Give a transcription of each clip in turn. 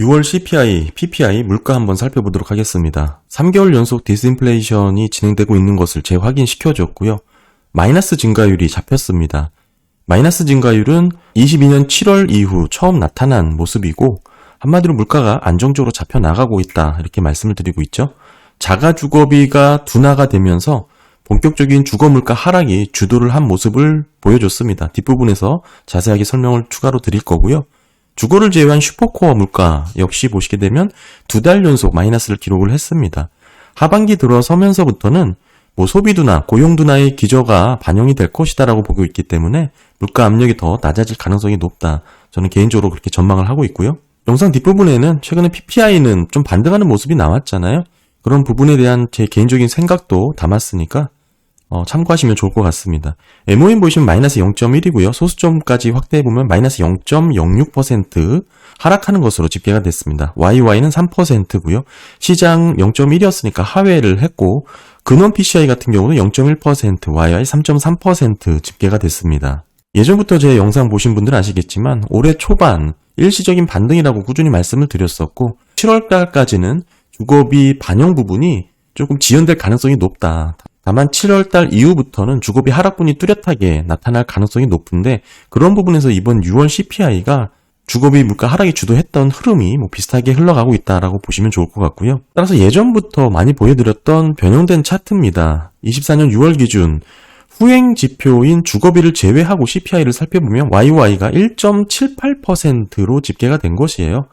6월 CPI, PPI 물가 한번 살펴보도록 하겠습니다. 3개월 연속 디스인플레이션이 진행되고 있는 것을 재확인시켜줬고요. 마이너스 증가율이 잡혔습니다. 마이너스 증가율은 22년 7월 이후 처음 나타난 모습이고 한마디로 물가가 안정적으로 잡혀 나가고 있다 이렇게 말씀을 드리고 있죠. 자가 주거비가 둔화가 되면서 본격적인 주거 물가 하락이 주도를 한 모습을 보여줬습니다. 뒷부분에서 자세하게 설명을 추가로 드릴 거고요. 주거를 제외한 슈퍼코어 물가 역시 보시게 되면 두 달 연속 마이너스를 기록을 했습니다. 하반기 들어서면서부터는 뭐 소비 둔화, 고용 둔화의 기저가 반영이 될 것이다라고 보고 있기 때문에 물가 압력이 더 낮아질 가능성이 높다. 저는 개인적으로 그렇게 전망을 하고 있고요. 영상 뒷부분에는 최근에 PPI는 좀 반등하는 모습이 나왔잖아요. 그런 부분에 대한 제 개인적인 생각도 담았으니까 어, 참고하시면 좋을 것 같습니다. MOM 보시면 마이너스 0.1이고요. 소수점까지 확대해보면 마이너스 0.06% 하락하는 것으로 집계가 됐습니다. YY는 3%고요. 시장 0.1이었으니까 하회를 했고 근원 PCI 같은 경우는 0.1%, YY 3.3% 집계가 됐습니다. 예전부터 제 영상 보신 분들은 아시겠지만 올해 초반 일시적인 반등이라고 꾸준히 말씀을 드렸었고 7월달까지는 주거비 반영 부분이 조금 지연될 가능성이 높다. 다만 7월달 이후부터는 주거비 하락분이 뚜렷하게 나타날 가능성이 높은데 그런 부분에서 이번 6월 CPI가 주거비 물가 하락이 주도했던 흐름이 뭐 비슷하게 흘러가고 있다라고 보시면 좋을 것 같고요. 따라서 예전부터 많이 보여드렸던 변형된 차트입니다. 24년 6월 기준 후행 지표인 주거비를 제외하고 CPI를 살펴보면 YY가 1.78%로 집계가 된 것이에요.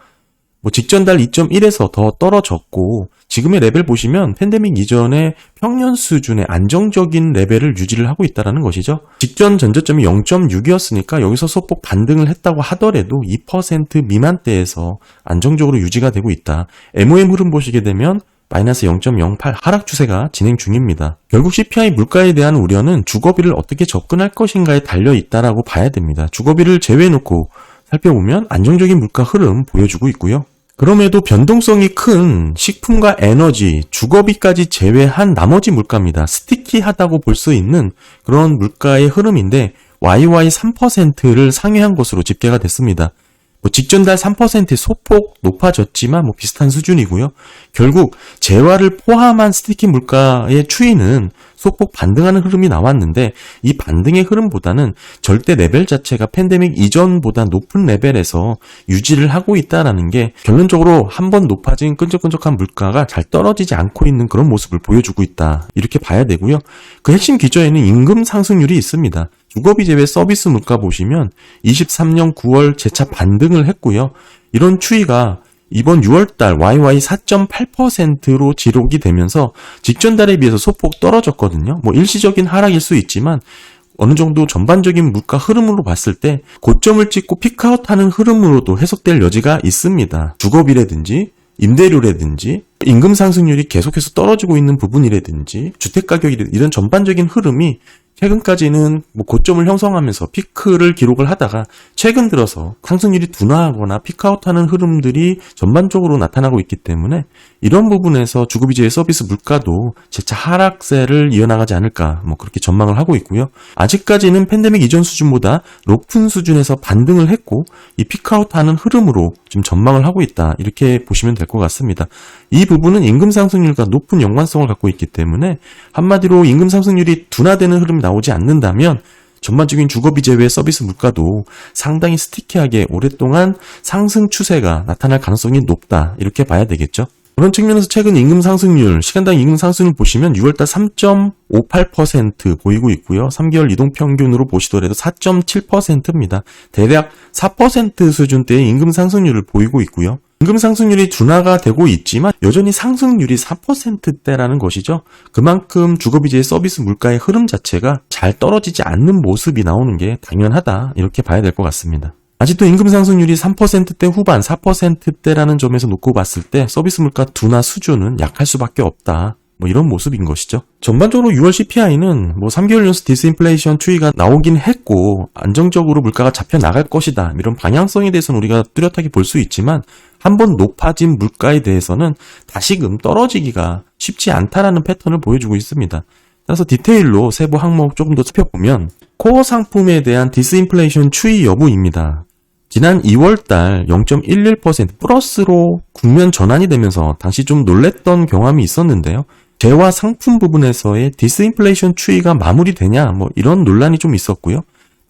뭐 직전 달 2.1에서 더 떨어졌고 지금의 레벨 보시면 팬데믹 이전의 평년 수준의 안정적인 레벨을 유지를 하고 있다는 것이죠. 직전 전저점이 0.6이었으니까 여기서 소폭 반등을 했다고 하더라도 2% 미만대에서 안정적으로 유지가 되고 있다. MOM 흐름 보시게 되면 마이너스 0.08 하락 추세가 진행 중입니다. 결국 CPI 물가에 대한 우려는 주거비를 어떻게 접근할 것인가에 달려 있다라고 봐야 됩니다. 주거비를 제외해놓고 살펴보면 안정적인 물가 흐름 보여주고 있고요. 그럼에도 변동성이 큰 식품과 에너지, 주거비까지 제외한 나머지 물가입니다. 스티키하다고 볼 수 있는 그런 물가의 흐름인데 YY 3%를 상회한 것으로 집계가 됐습니다. 뭐 직전 달3% 소폭 높아졌지만 뭐 비슷한 수준이고요. 결국 재화를 포함한 스티키 물가의 추이는 소폭 반등하는 흐름이 나왔는데 이 반등의 흐름보다는 절대 레벨 자체가 팬데믹 이전보다 높은 레벨에서 유지를 하고 있다라는 게 결론적으로 한 번 높아진 끈적끈적한 물가가 잘 떨어지지 않고 있는 그런 모습을 보여주고 있다. 이렇게 봐야 되고요. 그 핵심 기저에는 임금 상승률이 있습니다. 주거비 제외 서비스 물가 보시면 23년 9월 재차 반등을 했고요. 이런 추이가 이번 6월달 YY 4.8%로 기록이 되면서 직전 달에 비해서 소폭 떨어졌거든요. 뭐 일시적인 하락일 수 있지만 어느 정도 전반적인 물가 흐름으로 봤을 때 고점을 찍고 피크아웃하는 흐름으로도 해석될 여지가 있습니다. 주거비라든지 임대료라든지 임금 상승률이 계속해서 떨어지고 있는 부분이라든지 주택 가격이 이런 전반적인 흐름이 최근까지는 뭐 고점을 형성하면서 피크를 기록을 하다가 최근 들어서 상승률이 둔화하거나 피크아웃하는 흐름들이 전반적으로 나타나고 있기 때문에 이런 부분에서 주거비제의 서비스 물가도 재차 하락세를 이어나가지 않을까 뭐 그렇게 전망을 하고 있고요. 아직까지는 팬데믹 이전 수준보다 높은 수준에서 반등을 했고 이 피크아웃하는 흐름으로 좀 전망을 하고 있다 이렇게 보시면 될 것 같습니다. 이 부분은 임금 상승률과 높은 연관성을 갖고 있기 때문에 한마디로 임금 상승률이 둔화되는 흐름이 나오지 않는다면 전반적인 주거비 제외 서비스 물가도 상당히 스티키하게 오랫동안 상승 추세가 나타날 가능성이 높다. 이렇게 봐야 되겠죠. 그런 측면에서 최근 임금 상승률, 시간당 임금 상승률 보시면 6월달 3.58% 보이고 있고요. 3개월 이동 평균으로 보시더라도 4.7%입니다. 대략 4% 수준대의 임금 상승률을 보이고 있고요. 임금 상승률이 둔화가 되고 있지만 여전히 상승률이 4%대라는 것이죠. 그만큼 주거비제의 서비스 물가의 흐름 자체가 잘 떨어지지 않는 모습이 나오는 게 당연하다. 이렇게 봐야 될 것 같습니다. 아직도 임금 상승률이 3%대 후반, 4%대라는 점에서 놓고 봤을 때 서비스 물가 둔화 수준은 약할 수밖에 없다. 뭐 이런 모습인 것이죠. 전반적으로 6월 CPI는 뭐 3개월 연속 디스인플레이션 추이가 나오긴 했고 안정적으로 물가가 잡혀 나갈 것이다. 이런 방향성에 대해서는 우리가 뚜렷하게 볼 수 있지만 한번 높아진 물가에 대해서는 다시금 떨어지기가 쉽지 않다라는 패턴을 보여주고 있습니다. 따라서 디테일로 세부 항목 조금 더 살펴보면 코어 상품에 대한 디스인플레이션 추이 여부입니다. 지난 2월달 0.11% 플러스로 국면 전환이 되면서 당시 좀 놀랬던 경험이 있었는데요. 재화 상품 부분에서의 디스인플레이션 추이가 마무리되냐 뭐 이런 논란이 좀 있었고요.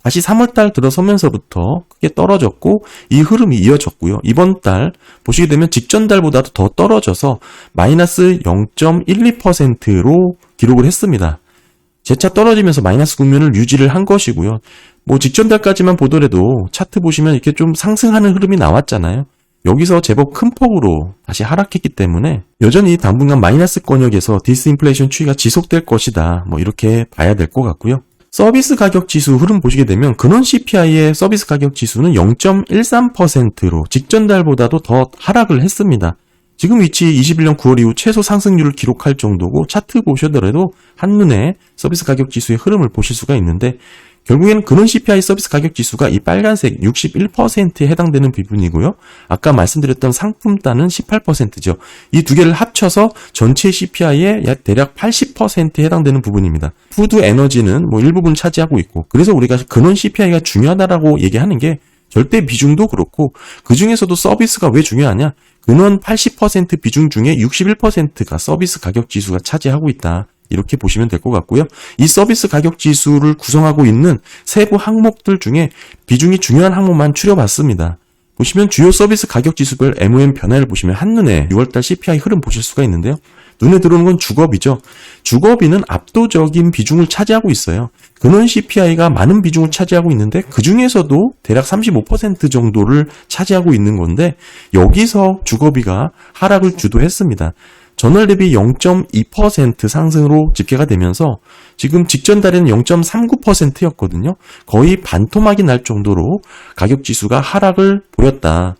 다시 3월달 들어서면서부터 크게 떨어졌고 이 흐름이 이어졌고요. 이번 달 보시게 되면 직전 달보다도 더 떨어져서 마이너스 0.12%로 기록을 했습니다. 재차 떨어지면서 마이너스 국면을 유지를 한 것이고요. 뭐 직전 달까지만 보더라도 차트 보시면 이렇게 좀 상승하는 흐름이 나왔잖아요. 여기서 제법 큰 폭으로 다시 하락했기 때문에 여전히 당분간 마이너스 권역에서 디스인플레이션 추이가 지속될 것이다. 뭐 이렇게 봐야 될 것 같고요. 서비스 가격 지수 흐름 보시게 되면 근원 CPI의 서비스 가격 지수는 0.13%로 직전 달보다도 더 하락을 했습니다. 지금 위치 21년 9월 이후 최소 상승률을 기록할 정도고 차트 보셔더라도 한눈에 서비스 가격 지수의 흐름을 보실 수가 있는데 결국에는 근원 CPI 서비스 가격 지수가 이 빨간색 61%에 해당되는 부분이고요. 아까 말씀드렸던 상품단은 18%죠. 이 두 개를 합쳐서 전체 CPI의 약 대략 80%에 해당되는 부분입니다. 푸드 에너지는 뭐 일부분 차지하고 있고 그래서 우리가 근원 CPI가 중요하다라고 얘기하는 게 절대 비중도 그렇고 그 중에서도 서비스가 왜 중요하냐? 근원 80% 비중 중에 61%가 서비스 가격 지수가 차지하고 있다. 이렇게 보시면 될 것 같고요. 이 서비스 가격 지수를 구성하고 있는 세부 항목들 중에 비중이 중요한 항목만 추려봤습니다. 보시면 주요 서비스 가격 지수별 MOM 변화를 보시면 한눈에 6월달 CPI 흐름 보실 수가 있는데요. 눈에 들어오는 건 주거비죠. 주거비는 압도적인 비중을 차지하고 있어요. 근원 CPI가 많은 비중을 차지하고 있는데 그 중에서도 대략 35% 정도를 차지하고 있는 건데 여기서 주거비가 하락을 주도했습니다. 전월 대비 0.2% 상승으로 집계가 되면서 지금 직전 달에는 0.39%였거든요. 거의 반토막이 날 정도로 가격 지수가 하락을 보였다.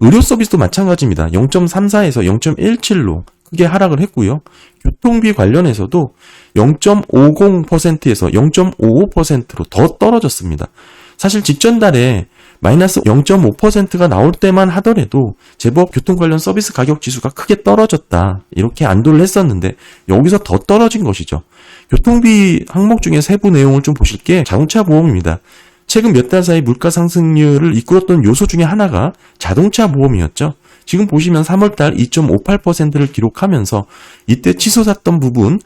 의료 서비스도 마찬가지입니다. 0.34에서 0.17로 크게 하락을 했고요. 교통비 관련해서도 0.50%에서 0.55%로 더 떨어졌습니다. 사실 직전 달에 마이너스 0.5%가 나올 때만 하더라도 제법 교통 관련 서비스 가격 지수가 크게 떨어졌다. 이렇게 안도를 했었는데 여기서 더 떨어진 것이죠. 교통비 항목 중에 세부 내용을 좀 보실 게 자동차 보험입니다. 최근 몇 달 사이 물가 상승률을 이끌었던 요소 중에 하나가 자동차 보험이었죠. 지금 보시면 3월달 2.58%를 기록하면서 이때 치솟았던 부분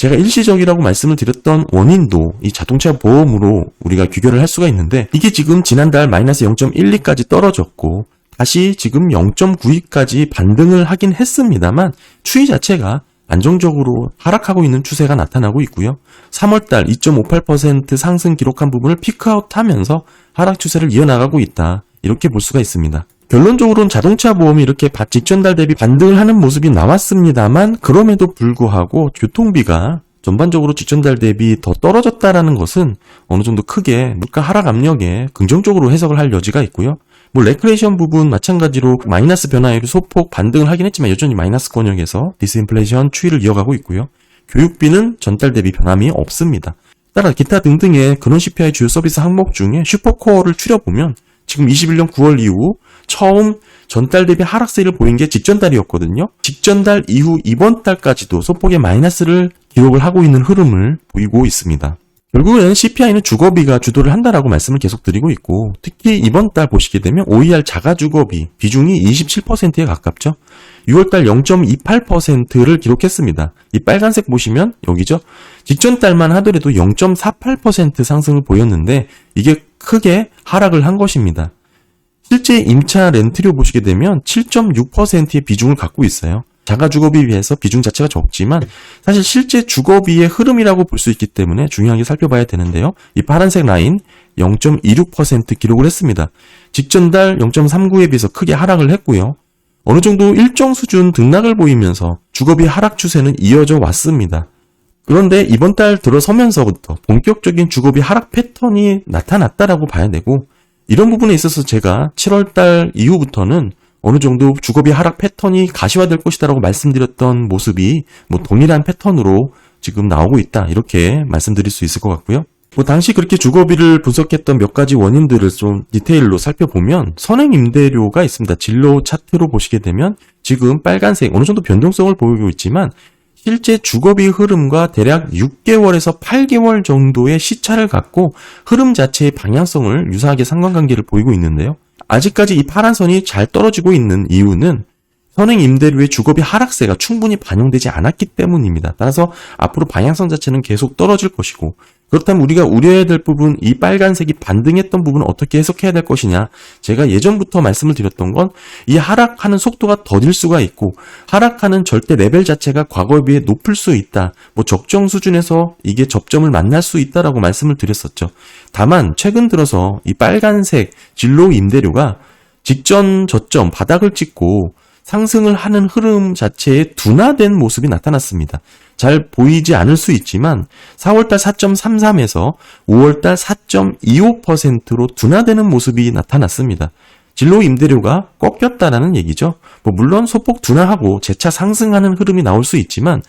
제가 일시적이라고 말씀을 드렸던 원인도 이 자동차 보험으로 우리가 규결을 할 수가 있는데 이게 지금 지난달 마이너스 0.12까지 떨어졌고 다시 지금 0.92까지 반등을 하긴 했습니다만 추이 자체가 안정적으로 하락하고 있는 추세가 나타나고 있고요. 3월달 2.58% 상승 기록한 부분을 피크아웃 하면서 하락 추세를 이어나가고 있다. 이렇게 볼 수가 있습니다. 결론적으로는 자동차 보험이 이렇게 직전 달 대비 반등을 하는 모습이 나왔습니다만 그럼에도 불구하고 교통비가 전반적으로 직전 달 대비 더 떨어졌다라는 것은 어느 정도 크게 물가 하락 압력에 긍정적으로 해석을 할 여지가 있고요. 뭐 레크레이션 부분 마찬가지로 마이너스 변화율이 소폭 반등을 하긴 했지만 여전히 마이너스 권역에서 디스인플레이션 추이를 이어가고 있고요. 교육비는 전달 대비 변함이 없습니다. 따라 기타 등등의 근원 CPI 주요 서비스 항목 중에 슈퍼코어를 추려보면 지금 21년 9월 이후 처음 전달 대비 하락세를 보인 게 직전 달이었거든요. 직전 달 이후 이번 달까지도 소폭의 마이너스를 기록을 하고 있는 흐름을 보이고 있습니다. 결국에는 CPI는 주거비가 주도를 한다라고 말씀을 계속 드리고 있고 특히 이번 달 보시게 되면 OER 자가 주거비 비중이 27%에 가깝죠. 6월달 0.28%를 기록했습니다. 이 빨간색 보시면 여기죠. 직전 달만 하더라도 0.48% 상승을 보였는데 이게 크게 하락을 한 것입니다. 실제 임차 렌트료 보시게 되면 7.6%의 비중을 갖고 있어요. 자가 주거비에 비해서 비중 자체가 적지만 사실 실제 주거비의 흐름이라고 볼 수 있기 때문에 중요하게 살펴봐야 되는데요. 이 파란색 라인 0.26% 기록을 했습니다. 직전 달 0.39에 비해서 크게 하락을 했고요. 어느 정도 일정 수준 등락을 보이면서 주거비 하락 추세는 이어져 왔습니다. 그런데 이번 달 들어서면서부터 본격적인 주거비 하락 패턴이 나타났다라고 봐야 되고 이런 부분에 있어서 제가 7월 달 이후부터는 어느 정도 주거비 하락 패턴이 가시화될 것이다라고 말씀드렸던 모습이 뭐 동일한 패턴으로 지금 나오고 있다. 이렇게 말씀드릴 수 있을 것 같고요. 뭐 당시 그렇게 주거비를 분석했던 몇 가지 원인들을 좀 디테일로 살펴보면 선행 임대료가 있습니다. 진로 차트로 보시게 되면 지금 빨간색 어느 정도 변동성을 보이고 있지만 실제 주거비 흐름과 대략 6개월에서 8개월 정도의 시차를 갖고 흐름 자체의 방향성을 유사하게 상관관계를 보이고 있는데요. 아직까지 이 파란 선이 잘 떨어지고 있는 이유는 선행 임대료의 주거비 하락세가 충분히 반영되지 않았기 때문입니다. 따라서 앞으로 방향성 자체는 계속 떨어질 것이고 그렇다면 우리가 우려해야 될 부분 이 빨간색이 반등했던 부분은 어떻게 해석해야 될 것이냐? 제가 예전부터 말씀을 드렸던 건 이 하락하는 속도가 더딜 수가 있고 하락하는 절대 레벨 자체가 과거에 비해 높을 수 있다. 뭐 적정 수준에서 이게 접점을 만날 수 있다라고 말씀을 드렸었죠. 다만 최근 들어서 이 빨간색 진로 임대료가 직전 저점 바닥을 찍고 상승을 하는 흐름 자체에 둔화된 모습이 나타났습니다. 잘 보이지 않을 수 있지만 4월달 4.33에서 5월달 4.25%로 둔화되는 모습이 나타났습니다. 진로 임대료가 꺾였다라는 얘기죠. 뭐 물론 소폭 둔화하고 재차 상승하는 흐름이 나올 수 있지만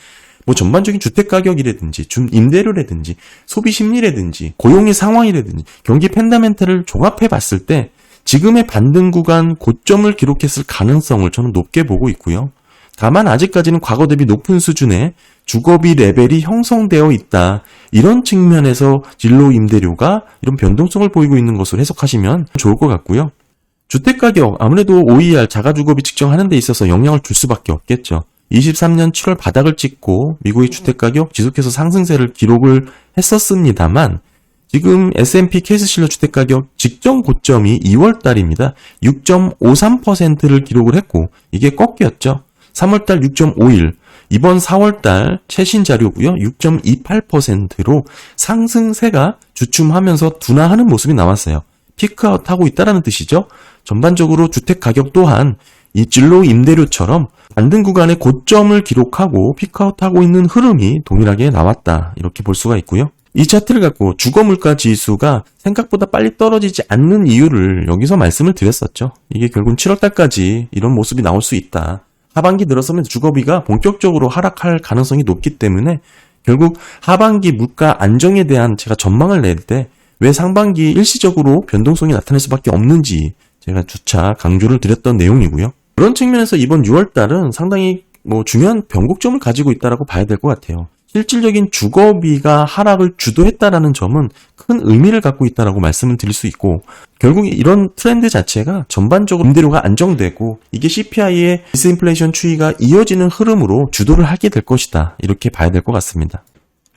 뭐 전반적인 주택 가격이라든지 준 임대료라든지 소비 심리라든지 고용의 상황이라든지 경기 펜다멘트를 종합해 봤을 때 지금의 반등 구간 고점을 기록했을 가능성을 저는 높게 보고 있고요. 다만 아직까지는 과거 대비 높은 수준의 주거비 레벨이 형성되어 있다. 이런 측면에서 진로 임대료가 이런 변동성을 보이고 있는 것으로 해석하시면 좋을 것 같고요. 주택가격 아무래도 OER 자가주거비 측정하는 데 있어서 영향을 줄 수밖에 없겠죠. 23년 7월 바닥을 찍고 미국의 주택가격 지속해서 상승세를 기록을 했었습니다만 지금 S&P 케이스 실러 주택 가격 직전 고점이 2월 달입니다. 6.53%를 기록을 했고 이게 꺾였죠. 3월 달 6.51, 이번 4월 달 최신 자료고요. 6.28%로 상승세가 주춤하면서 둔화하는 모습이 나왔어요. 피크아웃 하고 있다라는 뜻이죠. 전반적으로 주택 가격 또한 이 진로 임대료처럼 반등 구간의 고점을 기록하고 피크아웃하고 있는 흐름이 동일하게 나왔다. 이렇게 볼 수가 있고요. 이 차트를 갖고 주거 물가 지수가 생각보다 빨리 떨어지지 않는 이유를 여기서 말씀을 드렸었죠. 이게 결국 7월 달까지 이런 모습이 나올 수 있다. 하반기 들어서면 주거비가 본격적으로 하락할 가능성이 높기 때문에 결국 하반기 물가 안정에 대한 제가 전망을 낼 때 왜 상반기 일시적으로 변동성이 나타날 수밖에 없는지 제가 주차 강조를 드렸던 내용이고요. 그런 측면에서 이번 6월 달은 상당히 뭐 중요한 변곡점을 가지고 있다라고 봐야 될 것 같아요. 실질적인 주거비가 하락을 주도했다라는 점은 큰 의미를 갖고 있다라고 말씀을 드릴 수 있고 결국 이런 트렌드 자체가 전반적으로 임대료가 안정되고 이게 CPI의 디스인플레이션 추이가 이어지는 흐름으로 주도를 하게 될 것이다 이렇게 봐야 될 것 같습니다.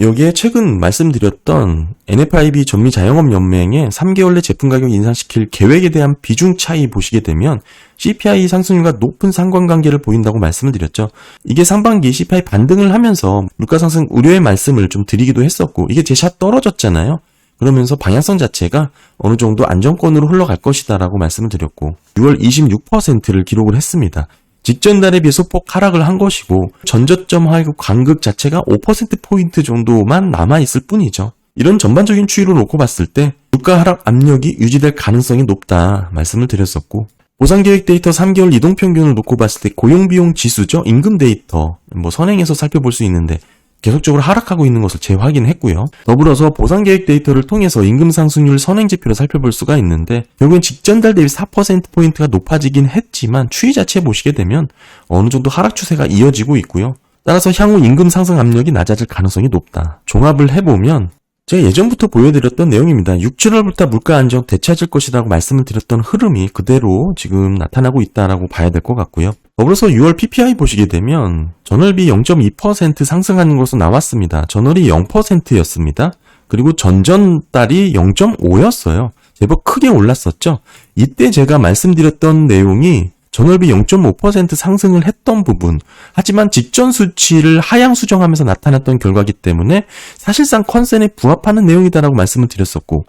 여기에 최근 말씀드렸던 NFIB 전미 자영업 연맹의 3개월 내 제품 가격 인상시킬 계획에 대한 비중 차이 보시게 되면 CPI 상승률과 높은 상관관계를 보인다고 말씀을 드렸죠. 이게 상반기 CPI 반등을 하면서 물가 상승 우려의 말씀을 좀 드리기도 했었고 이게 제 샷 떨어졌잖아요. 그러면서 방향성 자체가 어느 정도 안정권으로 흘러갈 것이다라고 말씀을 드렸고 6월 26%를 기록을 했습니다. 직전 달에 비해 소폭 하락을 한 것이고 전저점 하이고 간극 자체가 5%포인트 정도만 남아있을 뿐이죠. 이런 전반적인 추이를 놓고 봤을 때 물가 하락 압력이 유지될 가능성이 높다 말씀을 드렸었고 보상계획 데이터 3개월 이동평균을 놓고 봤을 때 고용비용 지수죠. 임금 데이터 뭐 선행해서 살펴볼 수 있는데 계속적으로 하락하고 있는 것을 재확인했고요. 더불어서 보상 계획 데이터를 통해서 임금 상승률 선행 지표를 살펴볼 수가 있는데 결국엔 직전 달 대비 4%포인트가 높아지긴 했지만 추이 자체 보시게 되면 어느 정도 하락 추세가 이어지고 있고요. 따라서 향후 임금 상승 압력이 낮아질 가능성이 높다. 종합을 해보면 제가 예전부터 보여드렸던 내용입니다. 6, 7월부터 물가 안정 되찾을 것이라고 말씀을 드렸던 흐름이 그대로 지금 나타나고 있다라고 봐야 될 것 같고요. 더불어서 6월 PPI 보시게 되면 전월비 0.2% 상승하는 것으로 나왔습니다. 전월이 0%였습니다. 그리고 전전달이 0.5였어요. 제법 크게 올랐었죠. 이때 제가 말씀드렸던 내용이 전월비 0.5% 상승을 했던 부분, 하지만 직전 수치를 하향 수정하면서 나타났던 결과기 때문에 사실상 컨센에 부합하는 내용이다라고 말씀을 드렸었고,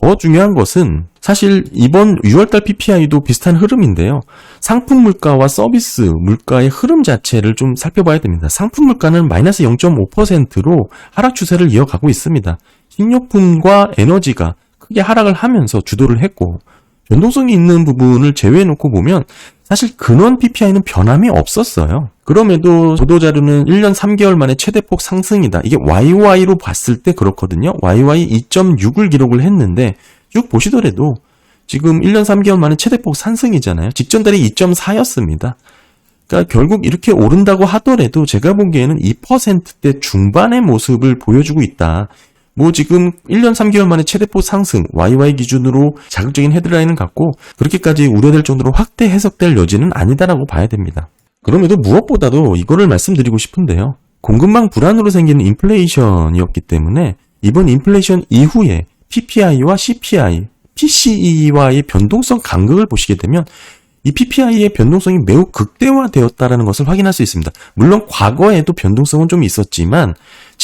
더 중요한 것은 사실 이번 6월달 PPI도 비슷한 흐름인데요. 상품 물가와 서비스 물가의 흐름 자체를 좀 살펴봐야 됩니다. 상품 물가는 마이너스 0.5%로 하락 추세를 이어가고 있습니다. 식료품과 에너지가 크게 하락을 하면서 주도를 했고, 변동성이 있는 부분을 제외해놓고 보면 사실 근원 PPI는 변함이 없었어요. 그럼에도 보도자료는 1년 3개월 만에 최대폭 상승이다. 이게 YY로 봤을 때 그렇거든요. YY 2.6을 기록을 했는데 쭉 보시더라도 지금 1년 3개월 만에 최대폭 상승이잖아요. 직전 달이 2.4였습니다. 그러니까 결국 이렇게 오른다고 하더라도 제가 보기에는 2%대 중반의 모습을 보여주고 있다. 뭐 지금 1년 3개월 만에 최대폭 상승, YY 기준으로 자극적인 헤드라인은 같고 그렇게까지 우려될 정도로 확대 해석될 여지는 아니다라고 봐야 됩니다. 그럼에도 무엇보다도 이거를 말씀드리고 싶은데요. 공급망 불안으로 생기는 인플레이션이었기 때문에 이번 인플레이션 이후에 PPI와 CPI, PCE와의 변동성 간극을 보시게 되면 이 PPI의 변동성이 매우 극대화되었다라는 것을 확인할 수 있습니다. 물론 과거에도 변동성은 좀 있었지만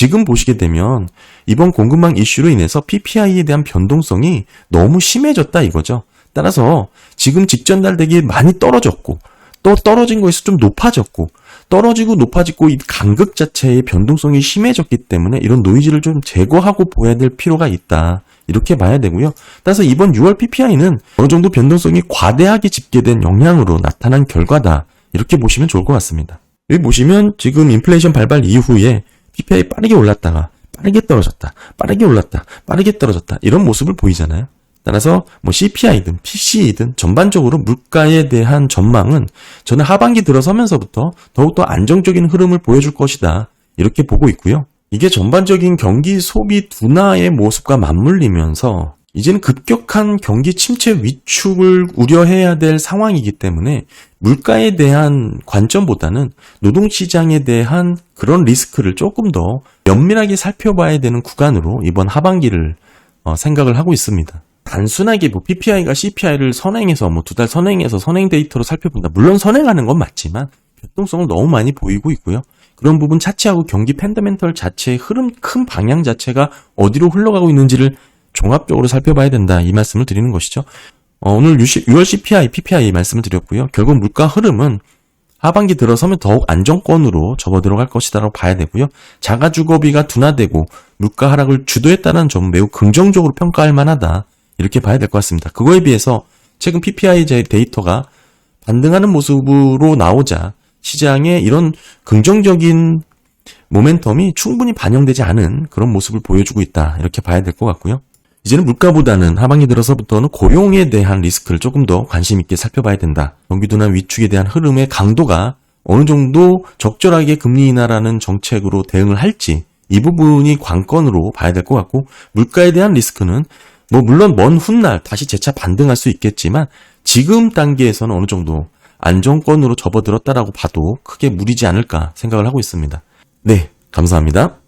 지금 보시게 되면 이번 공급망 이슈로 인해서 PPI에 대한 변동성이 너무 심해졌다 이거죠. 따라서 지금 직전 달대기 많이 떨어졌고 또 떨어진 거에서 좀 높아졌고 떨어지고 높아지고 이 간극 자체의 변동성이 심해졌기 때문에 이런 노이즈를 좀 제거하고 보여야 될 필요가 있다. 이렇게 봐야 되고요. 따라서 이번 6월 PPI는 어느 정도 변동성이 과대하게 집계된 영향으로 나타난 결과다. 이렇게 보시면 좋을 것 같습니다. 여기 보시면 지금 인플레이션 발발 이후에 PPI 빠르게 올랐다가 빠르게 떨어졌다. 빠르게 올랐다. 빠르게 떨어졌다. 이런 모습을 보이잖아요. 따라서 뭐 CPI든 PC이든 전반적으로 물가에 대한 전망은 저는 하반기 들어서면서부터 더욱더 안정적인 흐름을 보여줄 것이다. 이렇게 보고 있고요. 이게 전반적인 경기 소비 둔화의 모습과 맞물리면서 이제는 급격한 경기 침체 위축을 우려해야 될 상황이기 때문에 물가에 대한 관점보다는 노동시장에 대한 그런 리스크를 조금 더 면밀하게 살펴봐야 되는 구간으로 이번 하반기를 어, 생각을 하고 있습니다. 단순하게 뭐 PPI가 CPI를 선행해서 뭐 두 달 선행해서 선행 데이터로 살펴본다. 물론 선행하는 건 맞지만 변동성을 너무 많이 보이고 있고요. 그런 부분 차치하고 경기 팬더멘털 자체의 흐름 큰 방향 자체가 어디로 흘러가고 있는지를 종합적으로 살펴봐야 된다. 이 말씀을 드리는 것이죠. 어, 오늘 6월 CPI, PPI 말씀을 드렸고요. 결국 물가 흐름은 하반기 들어서면 더욱 안정권으로 접어 들어갈 것이다라고 봐야 되고요. 자가 주거비가 둔화되고 물가 하락을 주도했다는 점 매우 긍정적으로 평가할 만하다. 이렇게 봐야 될 것 같습니다. 그거에 비해서 최근 PPI 데이터가 반등하는 모습으로 나오자 시장에 이런 긍정적인 모멘텀이 충분히 반영되지 않은 그런 모습을 보여주고 있다. 이렇게 봐야 될 것 같고요. 이제는 물가보다는 하반기 들어서부터는 고용에 대한 리스크를 조금 더 관심 있게 살펴봐야 된다. 경기도나 위축에 대한 흐름의 강도가 어느 정도 적절하게 금리 인하라는 정책으로 대응을 할지 이 부분이 관건으로 봐야 될 것 같고 물가에 대한 리스크는 뭐 물론 먼 훗날 다시 재차 반등할 수 있겠지만 지금 단계에서는 어느 정도 안정권으로 접어들었다라고 봐도 크게 무리지 않을까 생각을 하고 있습니다. 네, 감사합니다.